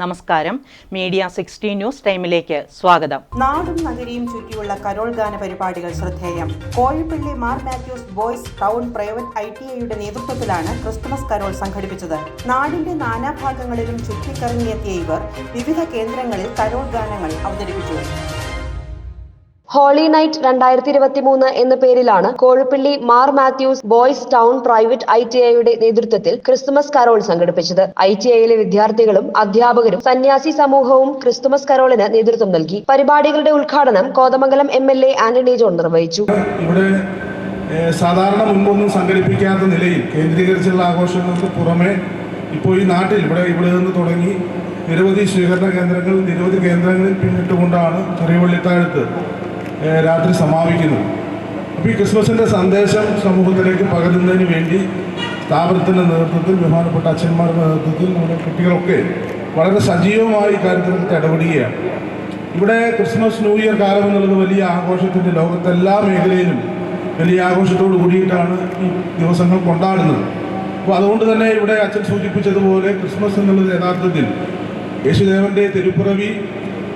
നമസ്കാരം. Media sixty news ടൈമിലേക്ക് സ്വാഗതം. നാടും നഗരിയും ചുറ്റിയുള്ള കരോൾ ഗാന പരിപാടികൾ ശ്രദ്ധേയം. Kozhippally Mar Mathews boys town private I T ഐയുടെ നേതൃത്വത്തിലാണ് ക്രിസ്തുമസ് കരോൾ സംഘടിപ്പിച്ചത്. നാടിന്റെ നാനാഭാഗങ്ങളിലും ചുറ്റിക്കറങ്ങിയെത്തിയ ഇവർ വിവിധ കേന്ദ്രങ്ങളിൽ കരോൾ ഗാനങ്ങൾ അവതരിപ്പിച്ചു. ഹോളി നൈറ്റ് രണ്ടായിരത്തി ഇരുപത്തി മൂന്ന് എന്ന പേരിലാണ് Kozhippally Mar Mathews boys town private I T ഐയുടെ നേതൃത്വത്തിൽ ക്രിസ്തുമസ് കരോൾ സംഘടിപ്പിച്ചത്. ഐ ടി ഐയിലെ വിദ്യാർത്ഥികളും അധ്യാപകരും സന്യാസി സമൂഹവും ക്രിസ്തുമസ് കരോളിന് നേതൃത്വം നൽകി. പരിപാടികളുടെ ഉദ്ഘാടനം Kothamangalam M L A Antony John നിർവഹിച്ചു. ഇവിടെ സാധാരണ മുൻപൊന്നും സംഘടിപ്പിക്കാത്ത നിലയിൽ കേന്ദ്രീകരിച്ചുള്ള ആഘോഷങ്ങൾക്ക് പുറമെ ഇപ്പോൾ ഈ നാട്ടിൽ ഇവിടെ ഇവിടെ നിന്ന് തുടങ്ങി നിരവധി സ്വീകരണ കേന്ദ്രങ്ങൾ നിരവധി കേന്ദ്രങ്ങളിൽ പിന്നിട്ടുകൊണ്ടാണ് ചെറിയ രാത്രി സമാപിക്കുന്നത് അപ്പോൾ ഈ ക്രിസ്മസിന്റെ സന്ദേശം സമൂഹത്തിലേക്ക് പകരുന്നതിന് വേണ്ടി സ്ഥാപനത്തിന്റെ നേതൃത്വത്തിൽ ബഹുമാനപ്പെട്ട അച്ഛന്മാരുടെ നേതൃത്വത്തിൽ നമ്മുടെ കുട്ടികളൊക്കെ വളരെ സജീവമായി കാര്യത്തിനകത്ത് ഇടപെടുകയാണ്. ഇവിടെ ക്രിസ്മസ് ന്യൂ ഇയർ കാലം എന്നുള്ളത് വലിയ ആഘോഷത്തിന്റെ ലോകത്തെ എല്ലാ മേഖലയിലും വലിയ ആഘോഷത്തോട് കൂടിയിട്ടാണ് ഈ ദിവസങ്ങൾ കൊണ്ടാടുന്നത്. അപ്പോൾ അതുകൊണ്ട് തന്നെ ഇവിടെ അച്ഛൻ സൂചിപ്പിച്ചതുപോലെ ക്രിസ്മസ് എന്നുള്ളത് യഥാർത്ഥത്തിൽ യേശുദേവന്റെ തിരുപ്പിറവി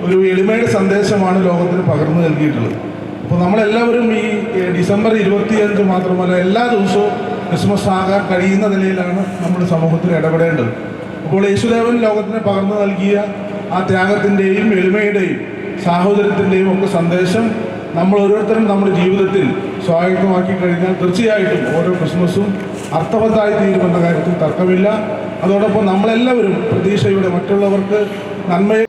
ഒരു എളിമയുടെ സന്ദേശമാണ് ലോകത്തിന് പകർന്നു നൽകിയിട്ടുള്ളത്. അപ്പോൾ നമ്മളെല്ലാവരും ഈ ഡിസംബർ ഇരുപത്തിയഞ്ച് മാത്രമല്ല എല്ലാ ദിവസവും ക്രിസ്മസ് ആകാൻ കഴിയുന്ന നിലയിലാണ് നമ്മുടെ സമൂഹത്തിൽ ഇടപെടേണ്ടത്. അപ്പോൾ യേശുദേവൻ ലോകത്തിന് പകർന്നു നൽകിയ ആ ത്യാഗത്തിന്റെയും എളിമയുടെയും സാഹോദര്യത്തിന്റെയും ഒക്കെ സന്ദേശം നമ്മൾ ഓരോരുത്തരും നമ്മുടെ ജീവിതത്തിൽ സ്വായത്തമാക്കി കഴിഞ്ഞാൽ തീർച്ചയായിട്ടും ഓരോ ക്രിസ്മസും അർത്ഥവത്തായി തീരുമെന്ന കാര്യത്തിൽ തർക്കമില്ല. അതോടൊപ്പം നമ്മളെല്ലാവരും പ്രതീക്ഷയുടെ മറ്റുള്ളവർക്ക്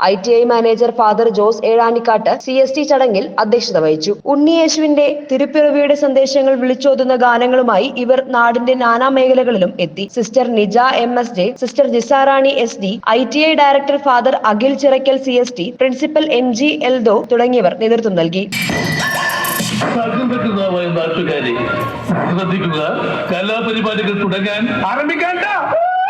I T I manager father Jose Ezhanikkatt C S T ചടങ്ങിൽ അധ്യക്ഷത വഹിച്ചു. ഉണ്ണിയേശുവിന്റെ തിരുപ്പിറവിയുടെ സന്ദേശങ്ങൾ വിളിച്ചോതുന്ന ഗാനങ്ങളുമായി ഇവർ നാടിന്റെ നാനാ മേഖലകളിലും എത്തി. Sister Nija M S J sister Jisarani S D I T I director father Akhil Chirackal C S T principal M G Eldho തുടങ്ങിയവർ നേതൃത്വം നൽകി. ശ്രദ്ധിക്കുക. കലാപരിപാടികൾ തുടങ്ങാൻ ആരംഭിക്കാൻ